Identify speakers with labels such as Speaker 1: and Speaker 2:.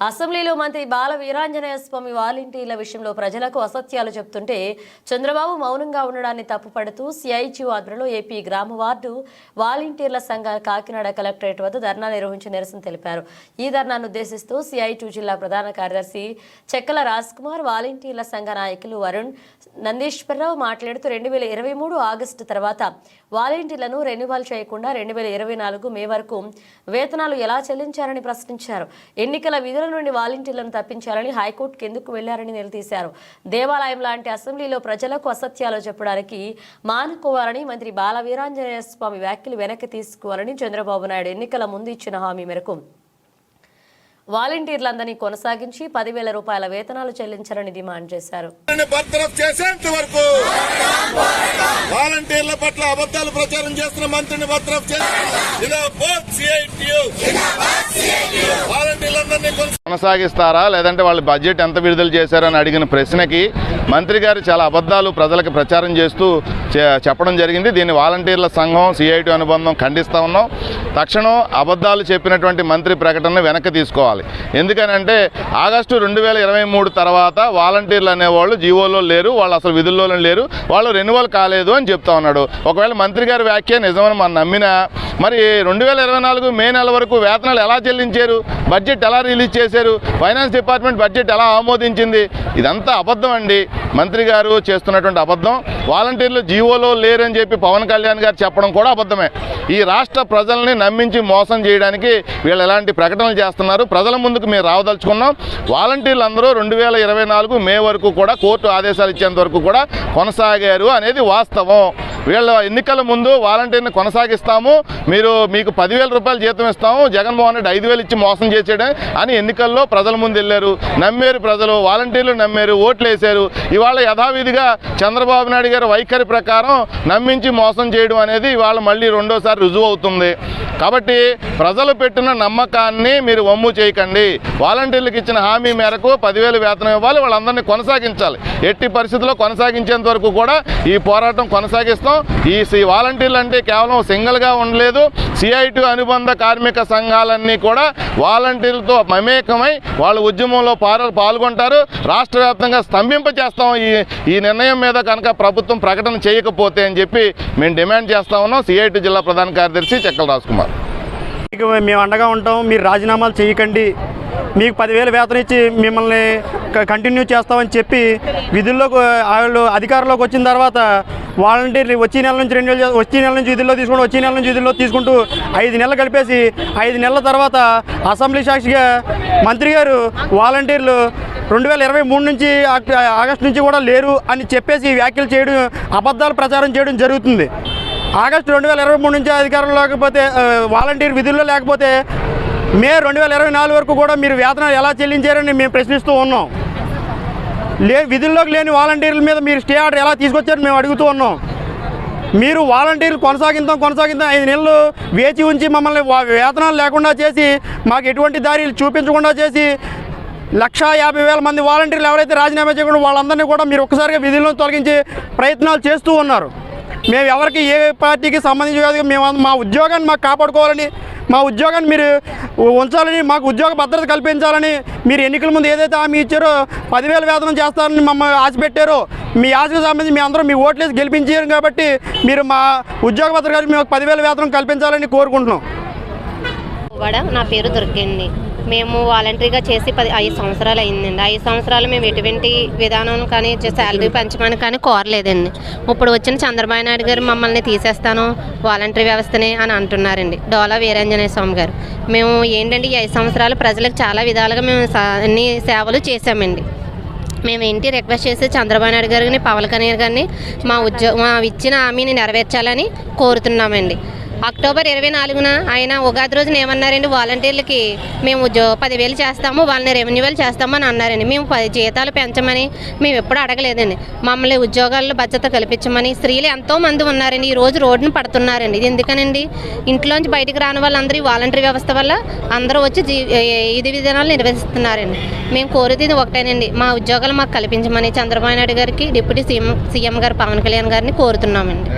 Speaker 1: అసెంబ్లీలో మంత్రి బాల వీరాంజనేయ స్వామి వాలంటీర్ల విషయంలో ప్రజలకు అసత్యాలు చెప్తుంటే చంద్రబాబు మౌనంగా ఉండడాన్ని తప్పుపడుతూ సిఐటియు ఆధ్వర్యంలో ఏపీ గ్రామ వార్డు వాలంటీర్ల సంఘ కాకినాడ కలెక్టరేట్ వద్ద ధర్నా నిర్వహించి నిరసన తెలిపారు. ఈ ధర్నాను ఉద్దేశిస్తూ సిఐటియు జిల్లా ప్రధాన కార్యదర్శి చెక్కల రాజ్ కుమార్ వాలంటీర్ల సంఘ నాయకులు వరుణ్ నందీశ్వరరావు మాట్లాడుతూ రెండు వేల ఇరవై మూడు ఆగస్టు తర్వాత వాలంటీర్లను రెన్యువల్ చేయకుండా రెండు వేల ఇరవై నాలుగు మే వరకు వేతనాలు ఎలా చెల్లించారని ప్రశ్నించారు. ఎన్నికల విధులు నుండి వాలంటీర్లను తప్పించాలని హైకోర్టుకు ఎందుకు వెళ్ళారని నిలదీశారు. దేవాలయం లాంటి అసెంబ్లీలో ప్రజలకు అసత్యాలు చెప్పడానికి మానుకోవాలని మంత్రి బాల వీరాంజనేయ స్వామి వ్యాఖ్యలు వెనక్కి తీసుకోవాలని చంద్రబాబు నాయుడు ఎన్నికల ముందు ఇచ్చిన హామీ మేరకు వాలంటీర్లందరినీ కొనసాగించి పదివేల రూపాయల వేతనాలు చెల్లించాలని డిమాండ్ చేశారు.
Speaker 2: వారిని బర్తరఫ్ చేసేంత వరకు వాలంటీర్ల పట్ల అబద్దాలు ప్రచారం చేస్తున్న మంత్రిని బర్తరఫ్ చేసి జిందాబాద్ వాలంటీర్లందరినీ
Speaker 3: కొనసాగిస్తారా? లేదంటే వాళ్ళు బడ్జెట్ ఎంత విడుదల చేశారని అడిగిన ప్రశ్నకి మంత్రి గారు చాలా అబద్ధాలు ప్రజలకు ప్రచారం చేస్తూ చెప్పడం జరిగింది. దీన్ని వాలంటీర్ల సంఘం సిఐటి అనుబంధం ఖండిస్తా ఉన్నాం. తక్షణం అబద్ధాలు చెప్పినటువంటి మంత్రి ప్రకటన వెనక్కి తీసుకోవాలి. ఎందుకనంటే ఆగస్టు రెండు వేల ఇరవై మూడు తర్వాత వాలంటీర్లు అనేవాళ్ళు జీవోలో లేరు వాళ్ళు అసలు విధుల్లో లేరు వాళ్ళు రెన్యువల్ కాలేదు అని చెప్తా ఉన్నాడు. ఒకవేళ మంత్రి గారి వ్యాఖ్య నిజమని మనం నమ్మినా మరి రెండు వేల ఇరవై నాలుగు మే నెల వరకు వేతనాలు ఎలా చెల్లించారు? బడ్జెట్ ఎలా రిలీజ్ చేశారు? ఫైనాన్స్ డిపార్ట్మెంట్ బడ్జెట్ ఎలా ఆమోదించింది? ఇదంతా అబద్ధం అండి. మంత్రి గారు చేస్తున్నటువంటి అబద్ధం. వాలంటీర్లు జీవోలో లేరని చెప్పి పవన్ కళ్యాణ్ గారు చెప్పడం కూడా అబద్ధమే. ఈ రాష్ట్ర ప్రజల్ని నమ్మించి మోసం చేయడానికి వీళ్ళు ఎలాంటి ప్రకటనలు చేస్తున్నారు? ప్రజల ముందుకు మేము రావదలుచుకున్నాం. వాలంటీర్లు అందరూ రెండు వేల ఇరవై నాలుగు మే వరకు కూడా కోర్టు ఆదేశాలు ఇచ్చేంత వరకు కూడా కొనసాగారు అనేది వాస్తవం. వీళ్ళ ఎన్నికల ముందు వాలంటీర్ని కొనసాగిస్తాము. మీరు మీకు పదివేల రూపాయలు జీతం ఇస్తాము. జగన్మోహన్ రెడ్డి ఐదు వేలు ఇచ్చి మోసం చేసాడే అని ఎన్నికల్లో ప్రజల ముందు వెళ్ళారు. నమ్మేరు ప్రజలు వాలంటీర్లు నమ్మారు ఓట్లు వేశారు. ఇవాళ యథావిధిగా చంద్రబాబు నాయుడు గారి వైఖరి ప్రకారం నమ్మించి మోసం చేయడం అనేది ఇవాళ మళ్ళీ రెండోసారి రుజువు అవుతుంది. కాబట్టి ప్రజలు పెట్టిన నమ్మకాన్ని మీరు వమ్ము చేయకండి. వాలంటీర్లకు ఇచ్చిన హామీ మేరకు పదివేలు వేతనం ఇవ్వాలి. వాళ్ళందరినీ కొనసాగించాలి. ఎట్టి పరిస్థితుల్లో కొనసాగించేంత వరకు కూడా ఈ పోరాటం కొనసాగిస్తాం. ఈ సి వాలంటీర్లు అంటే కేవలం సింగిల్గా ఉండలేదు. సిఐటి అనుబంధ కార్మిక సంఘాలన్నీ కూడా వాలంటీర్లతో మమేకమై వాళ్ళ ఉద్యమంలో పాల్గొంటారు. రాష్ట్ర వ్యాప్తంగా స్తంభింప చేస్తాం ఈ ఈ నిర్ణయం మీద కనుక ప్రభుత్వం ప్రకటన చేయకపోతే అని చెప్పి మేము డిమాండ్ చేస్తా ఉన్నాం. సిఐటి జిల్లా ప్రధాన కార్యదర్శి చెక్కల రాజ్ కుమార్
Speaker 4: మీకు మేము అండగా ఉంటాం. మీరు రాజీనామాలు చేయకండి. మీకు పదివేల వేతనం ఇచ్చి మిమ్మల్ని క- కంటిన్యూ చేస్తామని చెప్పి విధుల్లోకి వాళ్ళు అధికారంలోకి వచ్చిన తర్వాత వాలంటీర్లు వచ్చే నెల నుంచి రెండు నెలలు వచ్చే నెల నుంచి విధుల్లో తీసుకుంటూ వచ్చే నెల నుంచి విధుల్లో తీసుకుంటూ ఐదు నెలలు కలిపేసి ఐదు నెలల తర్వాత అసెంబ్లీ సాక్షిగా మంత్రి గారు వాలంటీర్లు రెండు వేల ఇరవై మూడు నుంచి ఆగస్టు నుంచి కూడా లేరు అని చెప్పేసి వ్యాఖ్యలు చేయడం అబద్ధాలు ప్రచారం చేయడం జరుగుతుంది. ఆగస్టు రెండు వేల ఇరవై మూడు నుంచి అధికారంలో లేకపోతే వాలంటీర్ విధుల్లో లేకపోతే మే రెండు వేల ఇరవై నాలుగు వరకు కూడా మీరు వేతనాలు ఎలా చెల్లించారని మేము ప్రశ్నిస్తూ ఉన్నాం. లే విధుల్లోకి లేని వాలంటీర్ల మీద మీరు స్టే ఆర్డర్ ఎలా తీసుకొచ్చారని మేము అడుగుతూ ఉన్నాం. మీరు వాలంటీర్లు కొనసాగిద్దాం కొనసాగిద్దాం ఐదు నెలలు వేచి ఉంచి మమ్మల్ని వేతనాలు లేకుండా చేసి మాకు ఎటువంటి దారి చూపించకుండా చేసి లక్షా యాభై వేల మంది వాలంటీర్లు ఎవరైతే రాజీనామా చేయకుండా వాళ్ళందరినీ కూడా మీరు ఒక్కసారిగా విధుల్లో తొలగించే ప్రయత్నాలు చేస్తూ ఉన్నారు. మేము ఎవరికి ఏ పార్టీకి సంబంధించి కాదు మేము మా ఉద్యోగాన్ని మాకు కాపాడుకోవాలని మా ఉద్యోగాన్ని మీరు ఉంచాలని మాకు ఉద్యోగ భద్రత కల్పించాలని మీరు ఎన్నికల ముందు ఏదైతే హామీ ఇచ్చారో పదివేల వేతనం చేస్తారని మమ్మల్ని ఆశ పెట్టారో మీ ఆశకు సంబంధించి మీ అందరూ మీ ఓట్లేసి గెలిపించారు కాబట్టి మీరు మా ఉద్యోగ భద్రత కలిపి మేము పదివేల వేతనం కల్పించాలని కోరుకుంటున్నాం.
Speaker 5: వాడ నా పేరు దొరికింది. మేము వాలంటరీగా చేసి పది ఐదు సంవత్సరాలు అయిందండి. ఐదు సంవత్సరాలు మేము ఎటువంటి విధానం కానీ శాలరీ పెంచమని కానీ కోరలేదండి. ఇప్పుడు వచ్చిన చంద్రబాబు నాయుడు గారు మమ్మల్ని తీసేస్తాను వాలంటరీ వ్యవస్థని అని అంటున్నారండి. డోలా వీరాంజనేయ స్వామి గారు. మేము ఏంటంటే ఈ ఐదు సంవత్సరాలు ప్రజలకు చాలా విధాలుగా మేము అన్ని సేవలు చేశామండి. మేము ఏంటి రిక్వెస్ట్ చేసి చంద్రబాబు నాయుడు గారిని పవన్ కళ్యాణ్ గారిని మా ఉద్యో మా ఇచ్చిన హామీని నెరవేర్చాలని కోరుతున్నామండి. అక్టోబర్ ఇరవై నాలుగున ఆయన ఉగాది రోజున ఏమన్నారండి? వాలంటీర్లకి మేము ఉద్యో పదివేలు చేస్తాము వాళ్ళని రెవెన్యూవేలు చేస్తాము అని అన్నారండి. మేము పది జీతాలు పెంచమని మేము ఎప్పుడు అడగలేదండి. మమ్మల్ని ఉద్యోగాల్లో భద్రత కల్పించమని స్త్రీలు ఎంతోమంది ఉన్నారండి. ఈ రోజు రోడ్డును పడుతున్నారండి. ఇది ఎందుకనండి? ఇంట్లోంచి బయటకు రాని వాళ్ళందరూ ఈ వాలంటరీ వ్యవస్థ వల్ల అందరూ వచ్చి ఇది విధానాలు నిర్వహిస్తున్నారండి. మేము కోరేది ఒకటేనండి. మా ఉద్యోగాలు మాకు కల్పించమని చంద్రబాబు నాయుడు గారికి డిప్యూటీ సీఎం సీఎం గారు పవన్ కళ్యాణ్ గారిని కోరుతున్నామండి.